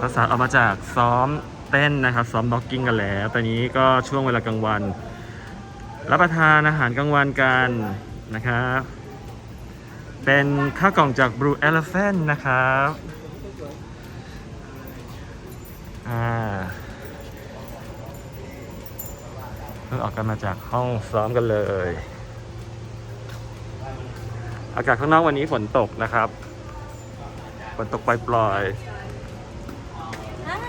ภาษาออกมาจากซ้อมเต้นนะครับ ซ้อมบ็อกกิ้งกันแล้ว ตอนนี้ก็ช่วงเวลากลางวัน รับประทานอาหารกลางวันกันนะครับ เป็นข้าวกล่องจาก Blue Elephant นะครับอ่าเพิ่งออกกันมาจากห้องซ้อมกันเลย อากาศข้างนอกวันนี้ฝนตกนะครับ ฝนตกปล่อยๆ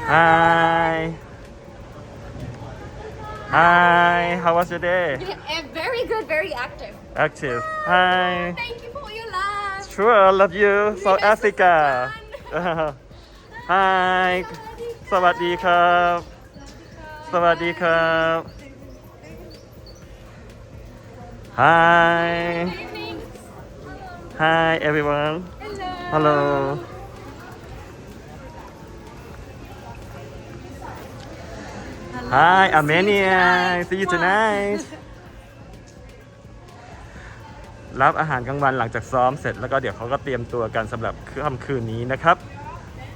Hi. Hi. How was your day? Yeah, very good, very active. Active. Hi. Thank you for your love. Sure, I love you. South Africa. Hi. สวัสดีครับ สวัสดีครับ Hi. Hi everyone. Hello. Hello. Hi Armenia see you tonight รับอาหารกลางวันหลังจากซ้อมเสร็จแล้วก็เดี๋ยวเขาก็เตรียมตัวกันสำหรับค่ำคืนนี้นะครับ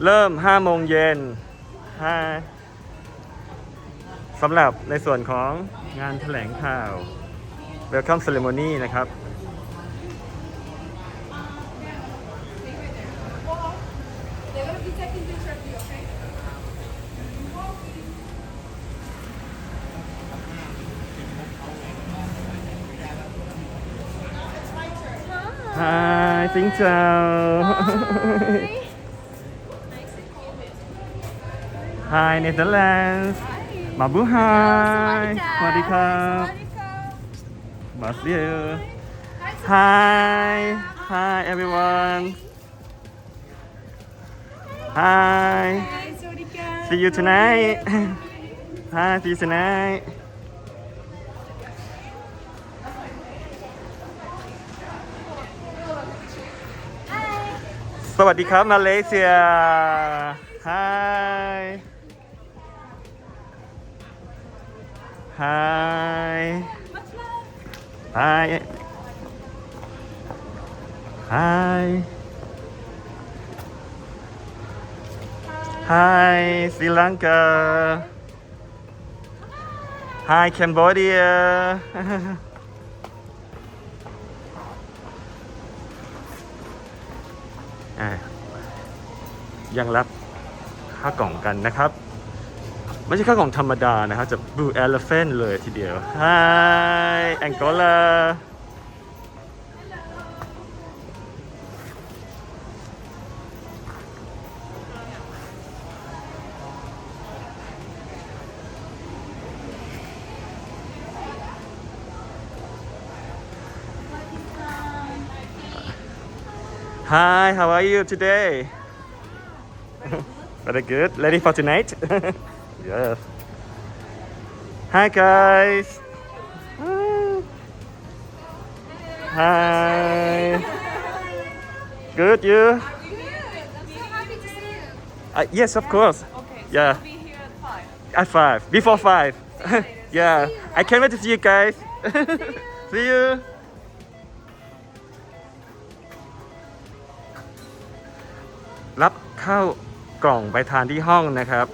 เริ่ม5โมงเย็น5สำหรับในส่วนของงานแถลงข่าว Welcome Ceremony นะครับ They're gonna be taking picture of you, okay? Hi xin chào Hi Netherlands มาบูไฮสวัสดีครับมาเซีย Hi Hi everyone Hi See you tonight Hi see you tonight วัสดีครับมาเลเซีย Hi Hi Hi Hi Hi Sri Lanka Hi Cambodia ยังรับข้ากล่องกันนะครับ ไม่ใช่ข้ากล่องธรรมดานะครับจะ Blue Elephant เลยทีเดียว Hi Angola Hi, how are you today? Very good. Ready for tonight? yes. Hi, guys. Hi. Good, you? I'm so happy to see you. Uh, yes, of course. Okay, Yeah. we'll be here at five. At five. Before five. yeah. I can't wait to see you guys. see you. ข้าวกล่องไปทานที่ห้องนะครับ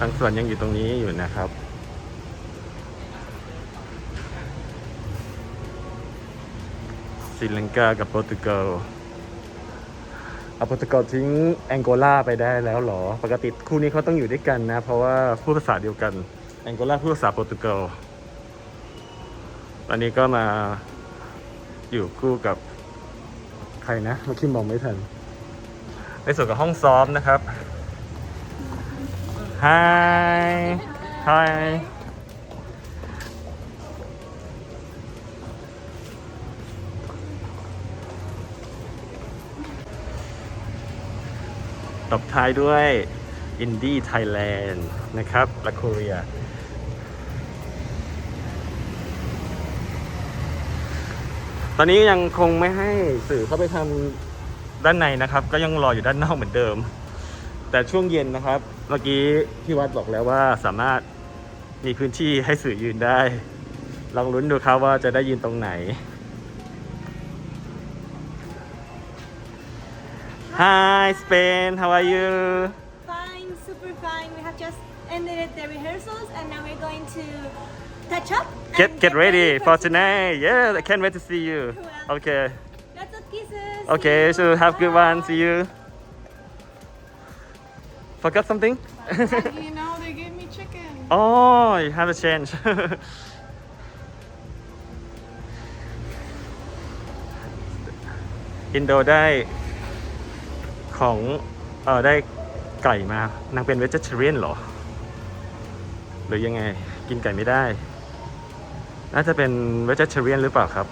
บางส่วนยังอยู่ตรงนี้อยู่นะครับศรีลังกากับโปรตุเกสเอาโปรตุเกสทิ้งแองโกลาไปได้แล้วเหรอ ปกติคู่นี้เขาต้องอยู่ด้วยกันนะ เพราะว่าพูดภาษาเดียวกัน แองโกลาพูดภาษาโปรตุเกสตอนนี้ก็มาอยู่คู่กับใครนะเมื่อกี้มองไม่ทัน ในส่วนกับห้องซ้อมนะครับ Hi Hi ตบท้ายด้วย อินดี้ไทยแลนด์นะครับ และโคเรีย อนนี้ยังคงไม่ให้สื่อเข้าไปทำด้านในนะครับ ก็ยังรออยู่ด้านนอกเหมือนเดิม แต่ช่วงเย็นนะครับ เมื่อกี้พี่วัดบอกแล้วว่าสามารถมีพื้นที่ให้สื่อยืนได้ ลองลุ้นดูครับว่าจะได้ยินตรงไหน Hi Spain how are you Fine, super fine. We have just ended the rehearsals and now we're going to touch up. get and get ready for tonight yeah I can't wait to see you okay Lots of kisses. okay See you. so have good one see you forgot something you know, they gave me chicken. oh you have a change อินโดได้ของเออได้ไก่มานางเป็นเวจเทเรียนเหรอ หรือยังไงกินไก่ไม่ได้ น่าจะเป็นเวจเทเรียนหรือเปล่าครับ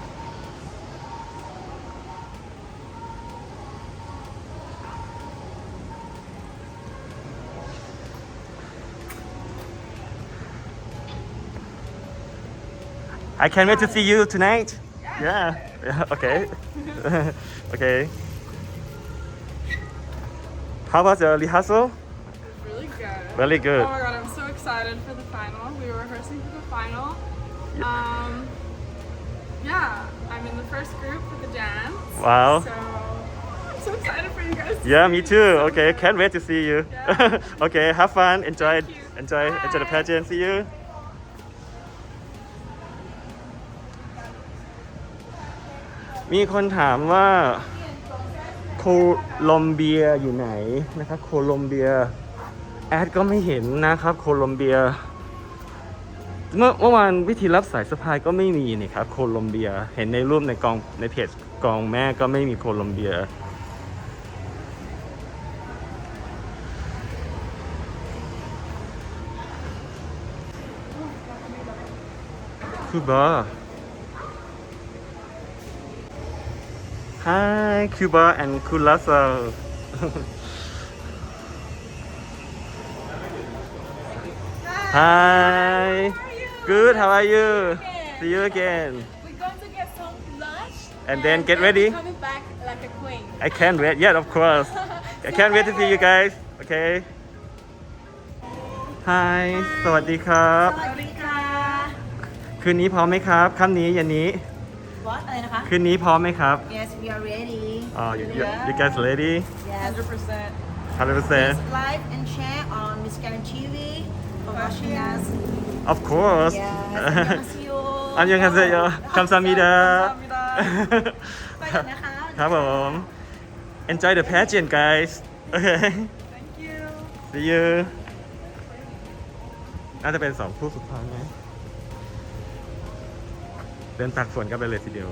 I can't wait to see you tonight. Yeah. yeah. Okay. okay. How was the rehearsal? Really good. Really good. Oh my god, I'm so excited for the final. We were rehearsing for the final. Um, yeah, I'm in the first group for the dance. Wow. So I'm so excited for you guys. to Yeah, see me It's too. so Okay, good. can't wait to see you. Yeah. okay, have fun. Enjoy, Thank you. enjoy, enjoy the Bye. pageant. See you. มีคนถามว่าโคลอมเบียอยู่ไหนนะครับโคลอมเบียแอดก็ไม่เห็นนะครับโคลอมเบีย เมื่อเมื่อวานวิธีรับสายสะพายก็ไม่มีนี่ครับโคลอมเบีย เห็นในรูปในกองในเพจกองแม่ก็ไม่มีโคลอมเบีย Cuba. Hi, Cuba and Kulasa. Hi. Good. How are you? See you again. We're going to get some lunch. And then get ready. Coming back like a queen. I can't wait. Yeah, of course. I can't wait to see you guys. Okay. Hi. สวัสดีครับ สวัสดีค่ะ คืนนี้พร้อมไหมครับค่ำนี้เย็นนี้ What อะไรนะคะ คืนนี้พร้อมไหมครับ Yes we are ready อ๋อ you, you, you guys ready Yes 100%. 100% live and share on Miss Karen TV for watching us of course Yes 안녕하세요 안녕하세요 감사합니다 ไปกันนะคะ ครับผม enjoy the pageant guys okay Thank you. see you น่าจะเป็นสองคู่สุดท้ายไหมเดินตักฝนกันไปเลยทีเดียว